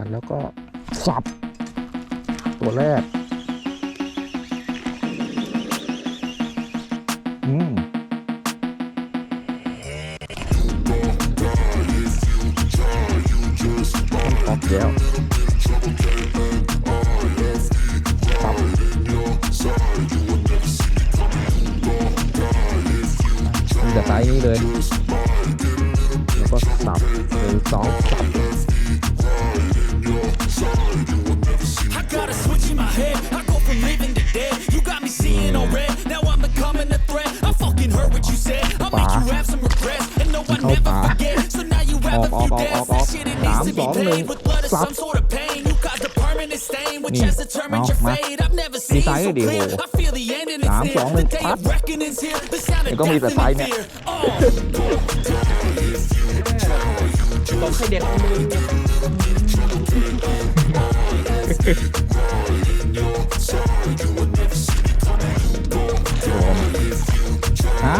กันแล้วก็สับ ตัวแรก อืมปอบแล้วสับมีแต่ไซส์นี้เลย แล้วก็สับหนึ่งสองสั ออก few ออก deaths. ออกออก That shit it needs to be สามสองหนึ่ง paid with blood or สับ some sort of pain. You caused a permanent stain, which นี่ has determined เอา your มา fate. I've never มี seen ไซส์ so ดิโห clear. I feel the end and สาม it's สอง near. หนึ่ The ง day ปั๊บ of reckoning's here. The sound เดี๋ย of วก็มี death แต่ and ไซ the ส์เนี่ย fear. Oh. บอกให้เด็ดมือฮะ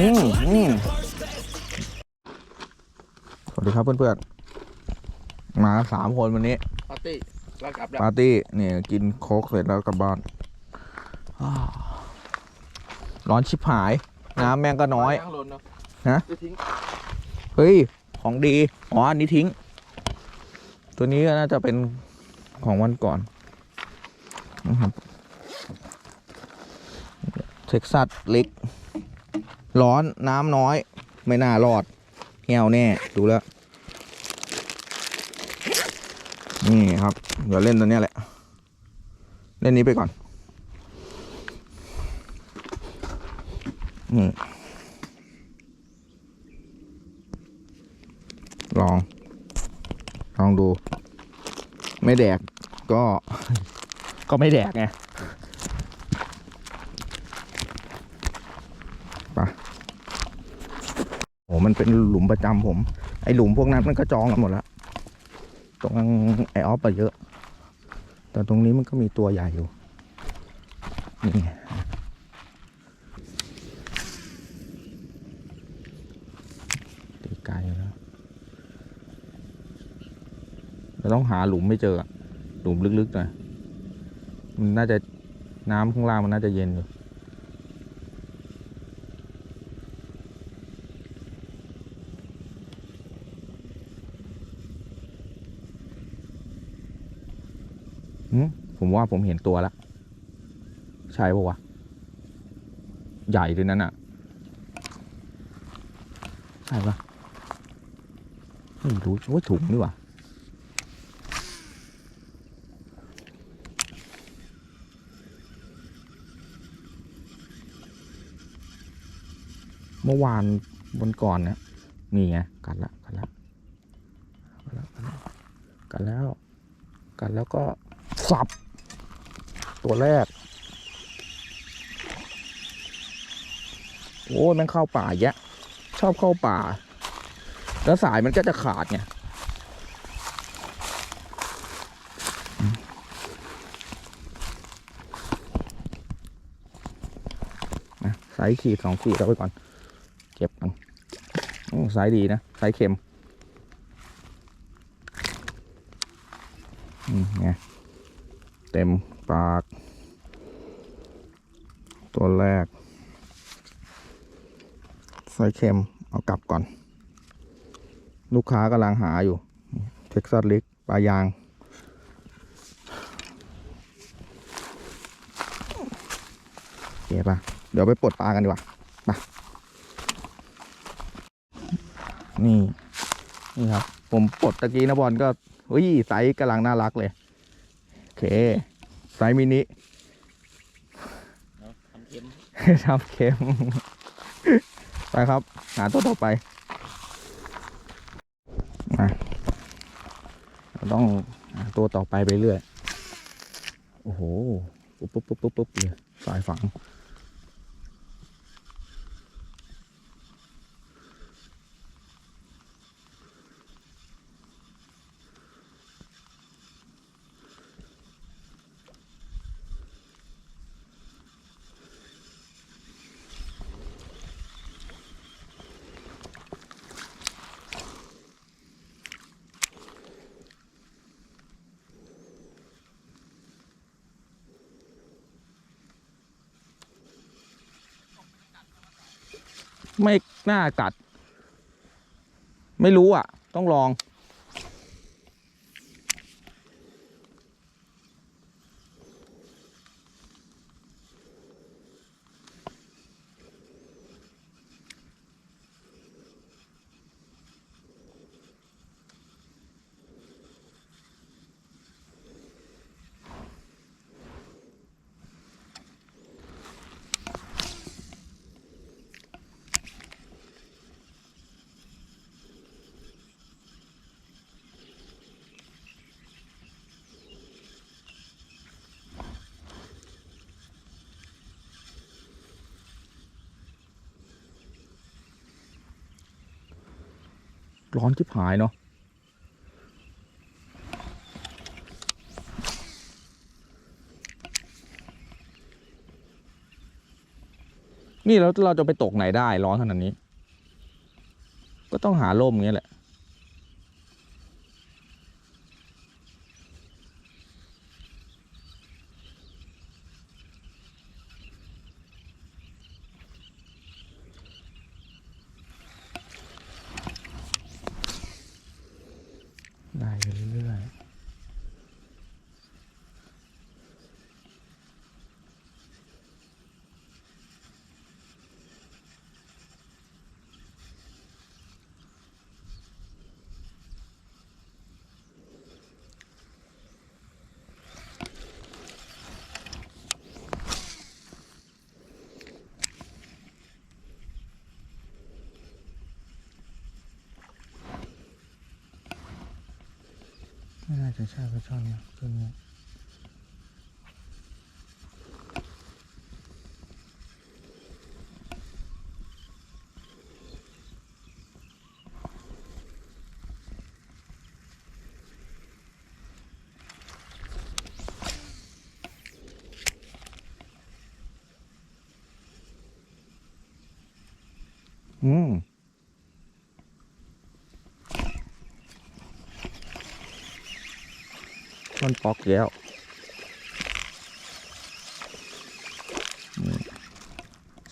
is so exponential. I need a burst fast. สวัสดีครับเพื่อนๆ มาสามคนวันนี้ ปาร์ตี้แล้วกลับแล้วปาร์ตี้เนี่ยกินโค้กเสร็จแล้วกลับบ้านอ้าวร้อนชิบหาย น้ำแม่งก็น้อยข้างลนเนาะฮะไปทิ้งเฮ้ย ของดี อ๋อ อันนี้ทิ้ง ตัวนี้ก็น่าจะเป็นของวันก่อนนะครับเท็กซัสเล็ก ร้อนน้ำน้อย ไม่น่ารอดเหี่ยวแน่ ดูแล้ว นี่ครับ เดี๋ยวเล่นตัวนี้แหละ เล่นนี้ไปก่อนนี่ลอง ลองดู ไม่แดกก็ ก็ไม่แดกไงไปะ โอ้มันเป็นหลุมประจำผม ไอหลุมพวกนั้นมันก็จองกันหมดแล้ว ตรงไอออฟอะเยอะ แต่ตรงนี้มันก็มีตัวใหญ่อยู่ นี่ไงตีไกลแล้วเราต้องหาหลุมไม่เจอ หลุมลึกๆหน่อย มันน่าจะน้ำข้างล่างมันน่าจะเย็นอยู่ หืม ผมว่าผมเห็นตัวแล้ว ใช่ปะวะ ใหญ่ด้วยนั้นอะใช่ปะไม่รู้ว่าถุงนี่หว่าเมื่อวานวันก่อนเนี่ยนี่ไงกัดละกัดละกัดละกัดละกัดแล้วกัดแล้วก็สับ ตัวแรก โอ้ยมันเข้าป่าแยะ ชอบเข้าป่า แล้วสายมันก็จะขาดไงสายขีดสองขีดเอาไว้ก่อน เก็บกันอืมสายดีนะ สายเข็มอืมไงเต็ม ปาก ตัวแรกสายเข็มเอากลับก่อน ลูกค้ากำลังหาอยู่ เท็กซัสลิกปลายางโอเคปะเดี๋ยวไปปลดปลากันดีกว่าไปนี่ นี่ครับ ผมปลดตะกี้นะบอลก็เฮ้ยไซส์กำลังน่ารักเลย โอเค ไซส์มินิทำเค็มทำเค็ม ไปครับ หาตัวต่อไปมาเราต้องหาตัวต่อไปไปเรื่อย โอ้โห ปุ๊บปุ๊บปุ๊บปุ๊บปุ๊บเลยสายฝัง ไม่น่ากัด ไม่รู้อะ ต้องลอง ร้อนชิบหายเนาะนี่แล้วเราจะไปตกไหนได้ร้อนขนาดนี้ ก็ต้องหาร่มอย่างเงี้ยแหละ ได้ไปเรื่อยๆ ไม่น่าจะใช่ปลาช่อนนะเครื่องนี้อืม มันปอกแล้ว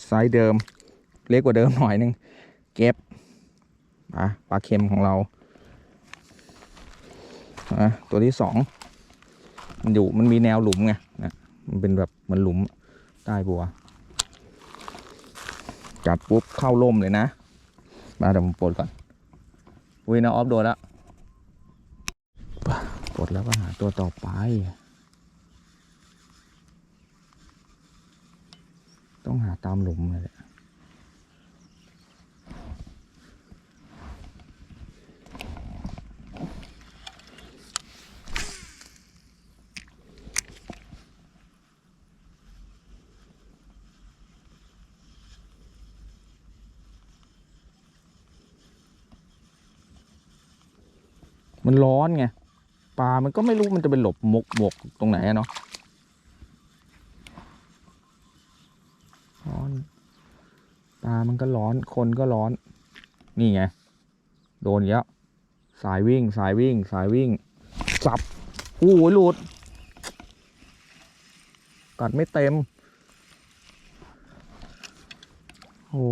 ไซส์เดิม เล็กกว่าเดิมหน่อยนึง เก็บปลาปลาเค็มของเราตัวที่สองมันอยู่มันมีแนวหลุมไงนะมันเป็นแบบเหมันหลุมใต้บัว จับปุ๊บเข้าร่มเลยนะ มาเดี๋ยวผมปลดก่อนอุ้ยนะออฟโดนแล้ว ดแล้วก็หาตัวต่อไป ต้องหาตามหลุมเลยแหละมันร้อนไง ปลา มันก็ไม่รู้มันจะไปหลบมกบกตรงไหนเนาะร้อนปลา มันก็ร้อน คนก็ร้อน นี่ไง โดนอีกแล้วสายวิ่ง สายวิ่ง สายวิ่ง สับโอ้โหหลุด กัดไม่เต็ม โอ้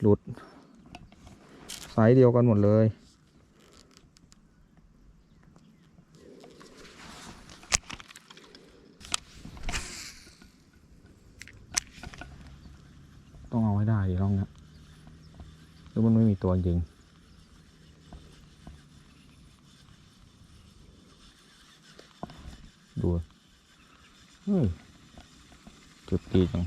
หลุด สายเดียวกันหมดเลย ต้องเอาให้ได้ดิร่องนี้ยหรือมันไม่มีตัวจริงดูเฮ้ยจุดดีจัง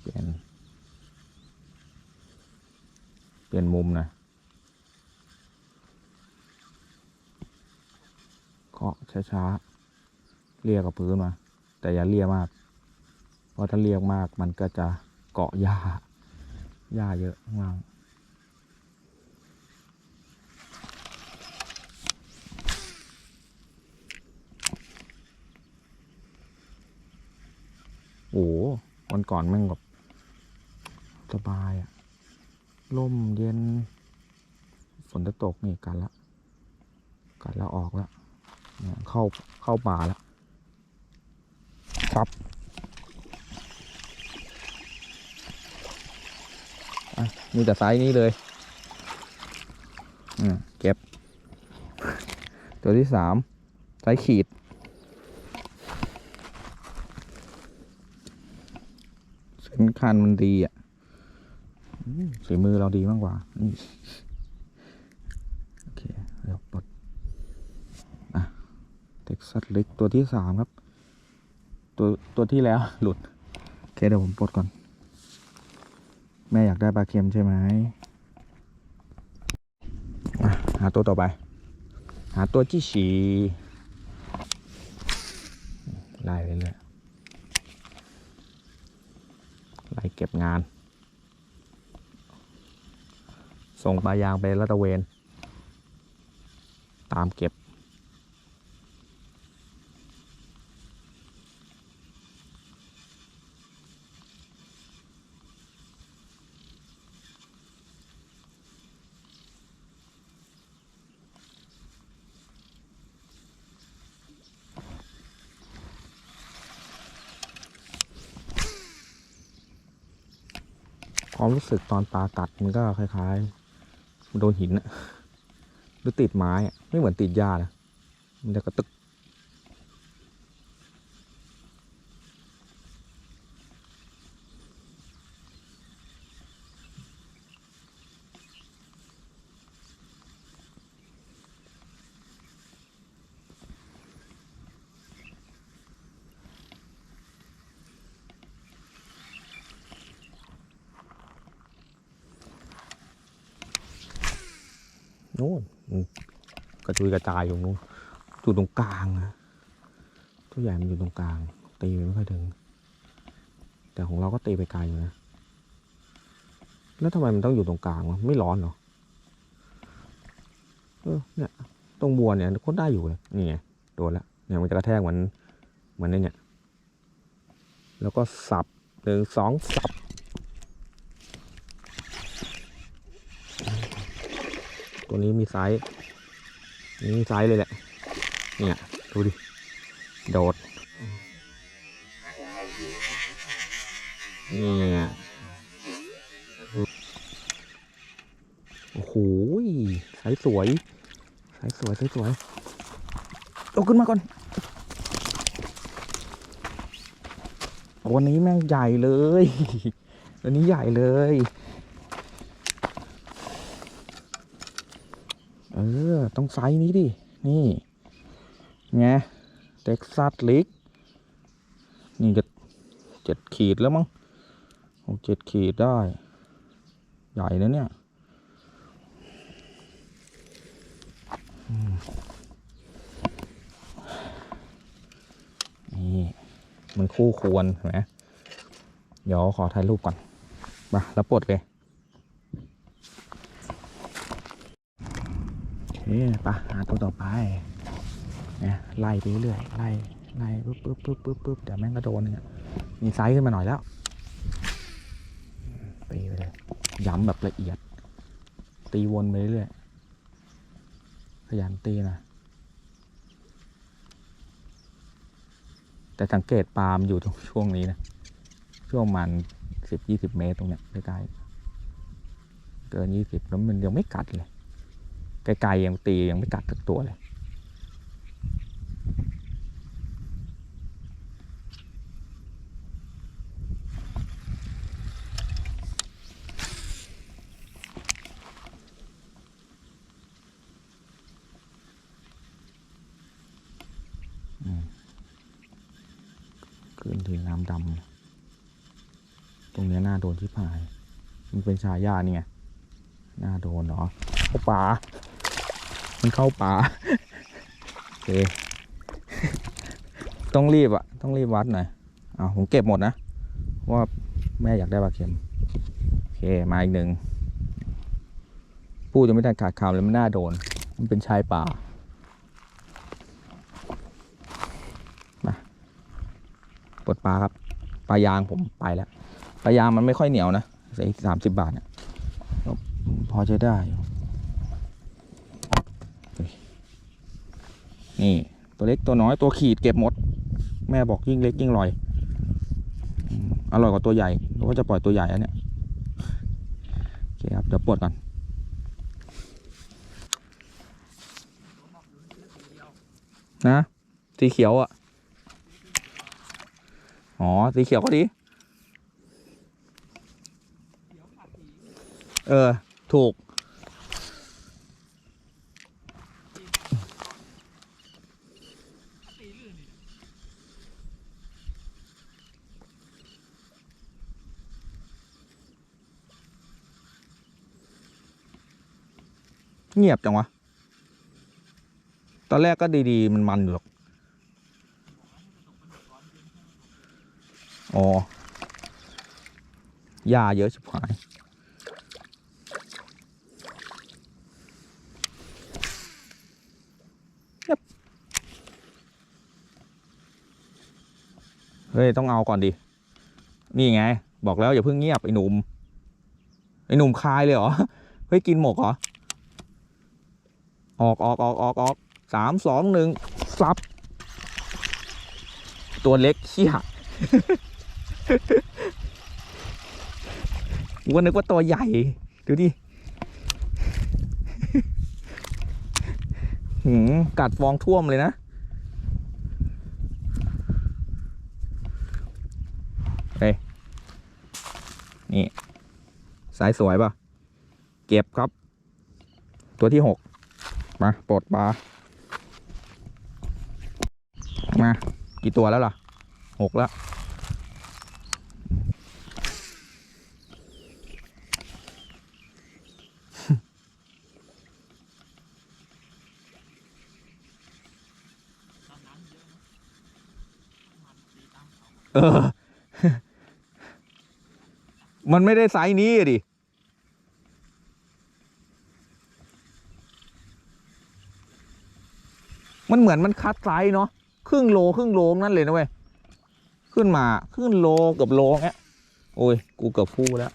เปลี่ยน เปลี่ยนมุมนะ เคาะ ช้าๆเรียกกับพื้นมา แต่อย่าเรียกมาก เพราะถ้าเรียกมากมันก็จะเกาะหญ้าหญ้าเยอะข้างาโอ้โหวันก่อนแม่งแบบสบายอะล่มเย็น ฝนจะตกนี่กันละ กัดแล้วออกแล้ว เข้าเข้าป่าแล้วครับมีแต่ไซส์นี้เลยอืมเก็บ ตัวที่สามไซส์ขีด เส้นคันมันดีอะอืมฝีมือเราดีมากกว่า โอเค เดี๋ยวปลด เท็กซัสเล็กตัวที่สามครับ ตัวตัวที่แล้วหลุด โอเคเดี๋ยวผมปลดก่อน แม่อยากได้ปลาเค็มใช่ไหมหาตัวต่อไป หาตัวที่สี่ไล่เรื่อยๆไล่เก็บงาน ส่งปลายางไปลาดตะเวน ตามเก็บ ความรู้สึกตอนปลากัดมันก็คล้ายๆโดนหินอะหรือติดไม้ไม่เหมือนติดหญ้านะมันจะกระตึก นู่นกระจุยกระจายอยู่นู้นอยู่ตรงกลางนะตัวใหญ่มันอยู่ตรงกลาง ตีไม่ค่อยถึง แต่ของเราก็ตีไปไกลอยู่นะ แล้วทำไมมันต้องอยู่ตรงกลางวะไม่ร้อนเหรอเออเนี่ย ตรงบัวเนี่ยก็ได้อยู่เลยนี่ไงโดนแล้วเนี่ยมันจะกระแทกเหมือนเหมือนในเนี่ย แล้วก็สับหนึ่งสองสับ ตัวนี้มีไซส์นี่มีไซส์เลยแหละ เนี่ย ดูดิ โดดนี่ไงโอ้โหไซส์สวยไซส์สวยไซส์สวยเอาขึ้นมาก่อนตัวนี้แม่งใหญ่เลยตัวนี้ใหญ่เลย เออ ต้องไซส์นี้ดิ นี่ไงเท็กซัสลิกนี่จะเจ็ดขีดแล้วมั้งโอ้เจ็ดขีดได้ ใหญ่นะเนี่ยนี่มันคู่ควรเห็นไหมเดี๋ยวขอถ่ายรูปก่อนมาแล้วปลดเลย โอเค ปะหาตัวต่อไปเนี่ยไล่ไปเรื่อยไล่ไล่ปุ๊บปุ๊บปุ๊บปุ๊บปุ๊บเดี๋ยวแม่งก็โดนเนี่ยมีไซส์ขึ้นมาหน่อยแล้วตีไปเลยย้ำแบบละเอียด ตีวนไปเรื่อยขยันตีนะแต่สังเกตปาล์มอยู่ตรงช่วงนี้นะ ช่วงมันสิบยี่สิบเมตรตรงเนี้ยใกล้ๆเกินยี่สิบแล้วมันยังไม่กัดเลย ไกลๆยังตียังไม่กัดสักตัวเลยอืมขึ้นถึงน้ำดำ ตรงเนี้ยน่าโดนที่พาย มันเป็นชายาเนี่ไงน่าโดนเนาะเข้าป่า มันเข้าป่าโอเคต้องรีบอะต้องรีบวัดหน่อยเอาผมเก็บหมดนะว่าแม่อยากได้ปลาเค็มโอเคมาอีกหนึ่งพูดจะไม่ได้ขาดคำเลยมันน่าโดน มันเป็นชายป่ามาปลดปลาครับปลายางผมไปแล้วปลายางมันไม่ค่อยเหนียวนะใส่สามสิบบาทเนี่ยพอจะได้อยู่ นี่ตัวเล็กตัวน้อยตัวขีดเก็บหมด แม่บอกยิ่งเล็กยิ่งอร่อยอืมอร่อยกว่าตัวใหญ่เราก็จะปล่อยตัวใหญ่อันเนี้ยโอเคครับเดี๋ยวปลดก่อนนะสีเขียวอะอ๋อสีเขียวก็ดี เออ ถูก เงียบจังวะ ตอนแรกก็ดีๆ มันมันอยู่หรอกอ๋อหญ้าเยอะชิบหายเฮ้ย ต้องเอาก่อนดิ นี่ไง บอกแล้วอย่าเพิ่งเงียบ ไอ้หนุ่ม ไอ้หนุ่มคายเลยเหรอ เฮ้ย กินหมกเหรอ ออกออกออกออกออกสามสองหนึ่งซับ ตัวเล็กเขี้ยกูก็นึกว่าตัวใหญ่ ดูดิหืมกัดฟองท่วมเลยนะ เฮ้ย นี่ สายสวยป่ะ เก็บครับ ตัวที่หก มาปลดปลามากี่ตัวแล้วล่ะหกแล้วเออ มันไม่ได้ไซส์นี้ดิ มันเหมือนมันคัดไซส์เนาะครึ่งโลครึ่งโลนั่นเลยนะเว้ยขึ้นมาครึ่งโลเกือบโลเงี้ยโอ้ยกูเกือบฟูแล้ว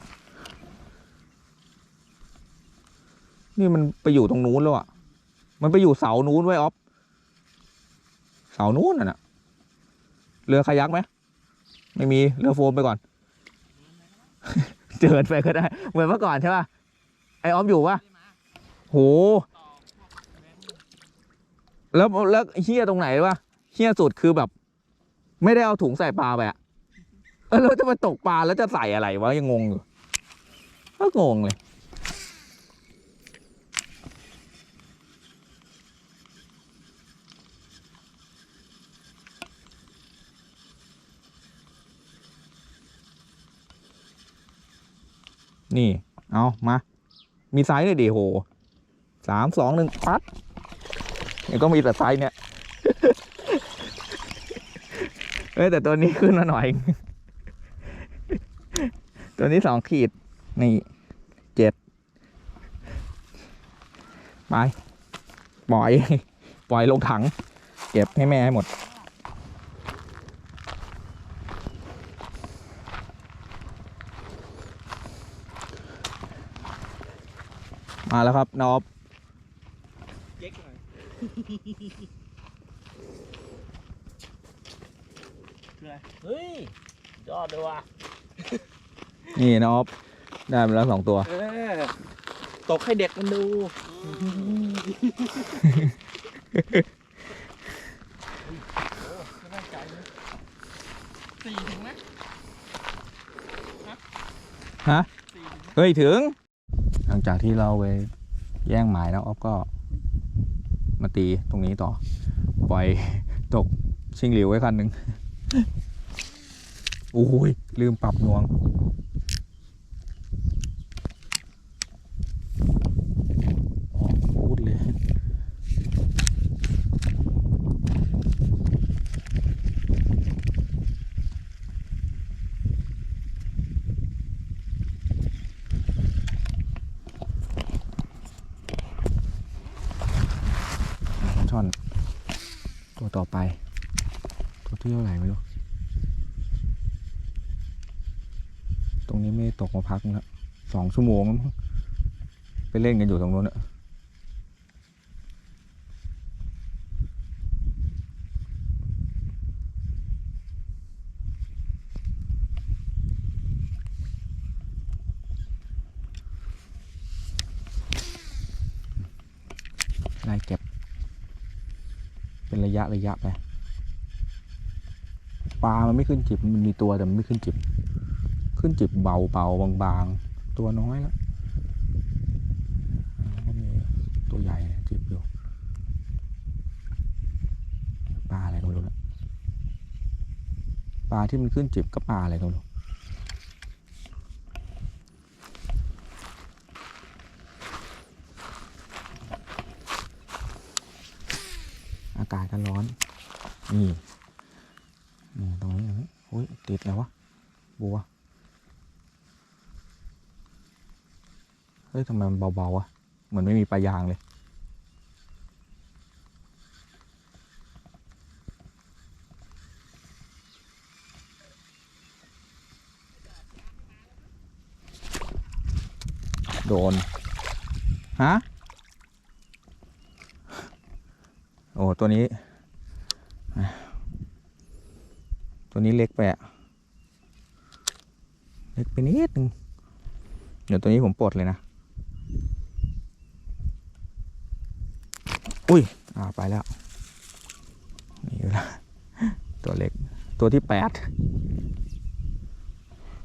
นี่มันไปอยู่ตรงนู้นแล้วอะมันไปอยู่เสานู้นไว้ออฟเสานู้นน่ะเรือคายักไหมไม่มีเรือโฟมไปก่อน เจินไปก็ได้ เหมือนเมื่อก่อนใช่ป่ะไอออฟอยู่ป่ะโห แล้วแล้วเฮี้ยตรงไหนวะเฮี้ยสุดคือแบบ ไม่ได้เอาถุงใส่ปลาไปอะแล้วจะไปตกปลาแล้วจะใส่อะไรวะยังงงอยู่ก็งงเลยนี่ เอา มา มีไซส์เลยดิโหสามสองหนึ่งปัด ก็มีแต่ไซส์เนี่ยเอ้ยแต่ตัวนี้ขึ้นมาหน่อย ตัวนี้สองขีด นี่เจ็ดไป ปล่อย ปล่อยลงถัง เก็บให้แม่ให้หมด มาแล้วครับนอบ เก๊กหน่อยคืออะไร เฮ้ยยอดเลยว่ะนี่นอบได้มาแล้วสองตัว เออตกให้เด็กมันดู สี่ถึงไหมฮะสี่ถึงเฮ้ย ถึง หลังจากที่เราไปแย่งหมายแล้วออฟก็ มาตีตรงนี้ต่อ ปล่อยตกชิงหลิวไว้คันหนึ่งโอ้ยลืมปรับหน่วง อ๋อพูดเลย ช่อน ตัวต่อ ไป ตัวที่เท่าไหร่ไม่รู้ ตรงนี้ไม่ตกมาพักแล้วสองชั่วโมงแล้วมั้งไปเล่นกันอยู่ตรงนู้นอะ ระยะไปปลา มันไม่ขึ้นจิบ มันมีตัวแต่มันไม่ขึ้นจิบ ขึ้นจิบเบาเบาบางๆ ตัวน้อยแล้วแล้วก็มีตัวใหญ่จิบอยู่ปลาอะไรก็ไม่รู้ละปลาที่มันขึ้นจิบก็ปลาอะไรก็ไม่รู้ากาศก็ร้อน นี่ นี่ตรงนี้โอ้ยติดแล้ววะ บัว เฮ้ยทำไมมันเบาๆวะ เหมือนไม่มีปลายางเลยโดน ฮะ โอ้ตัวนี้ ตัวนี้เล็กไปอะเล็กไปนิดนึงเดี๋ยวตัวนี้ผมปลดเลยนะ อุ้ย อ่าไปแล้ว นี่อยู่ละตัวเล็ก ตัวที่แปด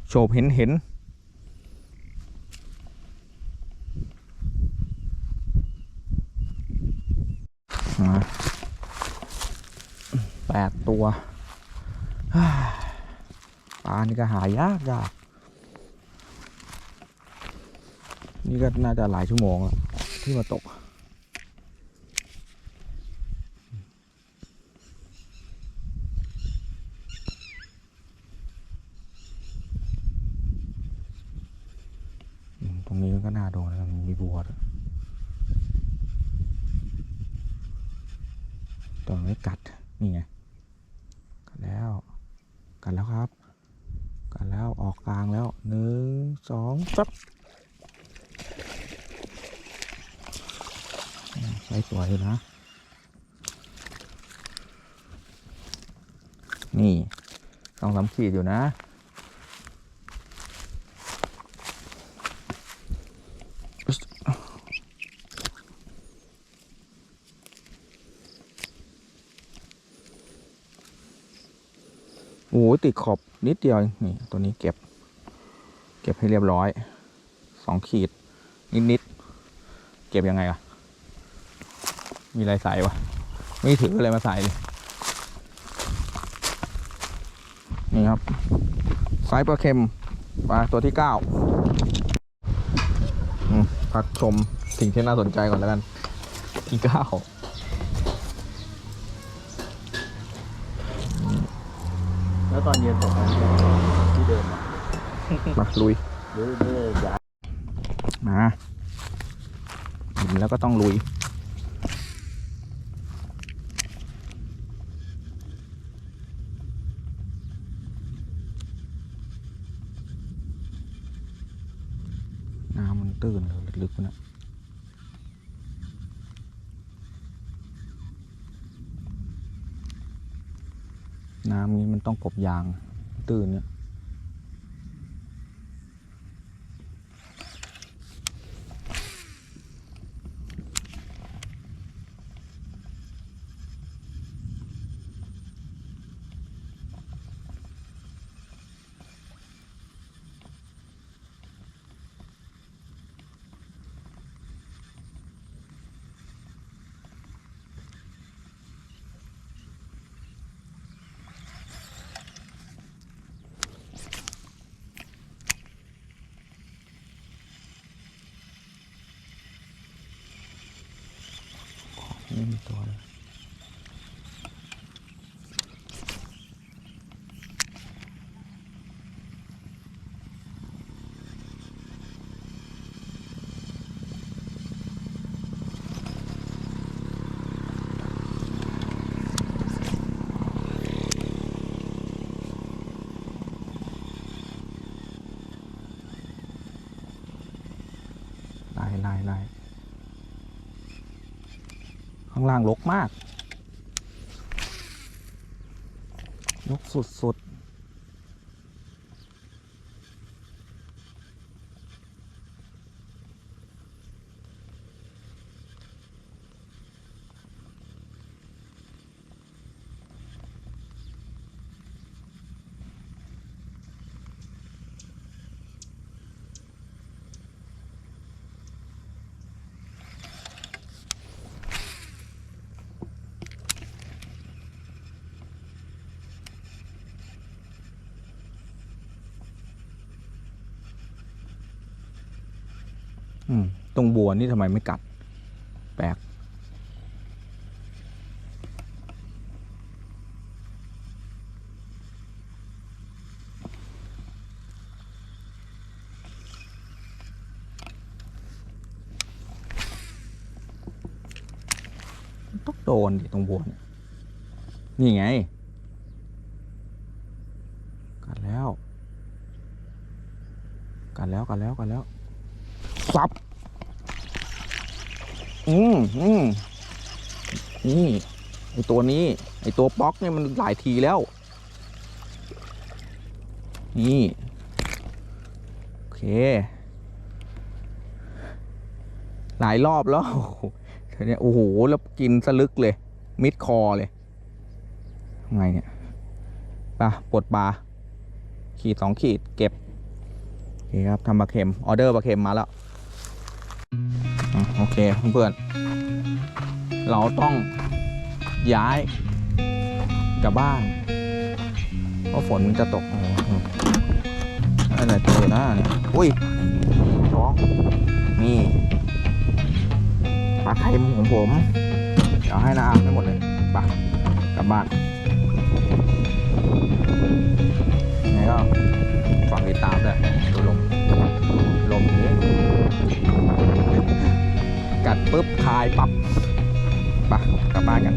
โฉบเห็นเห็น มาแป ดตัวปลานี่ก็หายากยากนี่ก็น่าจะหลายชั่วโมงแล้วที่มาตก ตรงนี้ก็น่าโดนนะมีบัวด้วยตอนนี้กัด นี่ไง กัดแล้ว กัดแล้วครับ กัดแล้วออกกลางแล้วหนึ่งสองปั๊บอืมใช้ส วยนะ นี่สองสามขีดอยู่นะ โอ้โหติดขอบนิดเดียว นี่ ตัวนี้เก็บ เก็บให้เรียบร้อย สองขีด นิด ๆ เก็บยังไงอะ มีอะไรใส่วะไม่ถืออะไรมาใส่เลยนี่ครับไซส์ปลาเค็มปลาตัวที่เก้าอืมพักชมสิ่งที่น่าสนใจก่อนแล้วกันที่เก้าแล้วตอนเย็นตกกันที่เดิมอะมาลุยหรือหรือย้ายมาหินแล้วก็ต้องลุย น้ำมันตื้นเลยลึกๆนะน้ำนี้มัน ต้องกบยางตื้นเนี่ย ไม่มีตัวเลยไล่ไล่ไล่ข้างล่างลกมากลกสุด อืมตรงบัวนี่ทำไมไม่กัด แปลกต้องโดนดิตรงบัวเนี่ยนี่ไง กัดแล้ว กัดแล้วกัดแล้วกัดแล้ว ซับอืมอืมนี่ไอตัวนี้ ไอตัวป๊อกเนี่ยมันหลายทีแล้ว นี่ โอเค หลายรอบแล้วโอ้โหทีเนี้ยโอ้โห แล้วกินสลึกเลย มิดคอเลยไงเนี่ยไปะปลดปลาขีดสองขีดเก็บโอเคครับทำปลาเค็ม ออเดอร์ปลาเค็มมาแล้ว โอเคเพื่อนเราต้องย้ายกลับบ้าน เพราะฝนมันจะตกโอ้โหอะไรตัวหน้าเนี่ย อุ้ยร้องนี่ปลาเค็มของผม เดี๋ยวให้น้าอาบให้หมดเลยไปกลับบ้านยังไงก็ฝากติดตามด้วยดูลม กัดปุ๊บคายปั๊บไปกลับบ้านกัน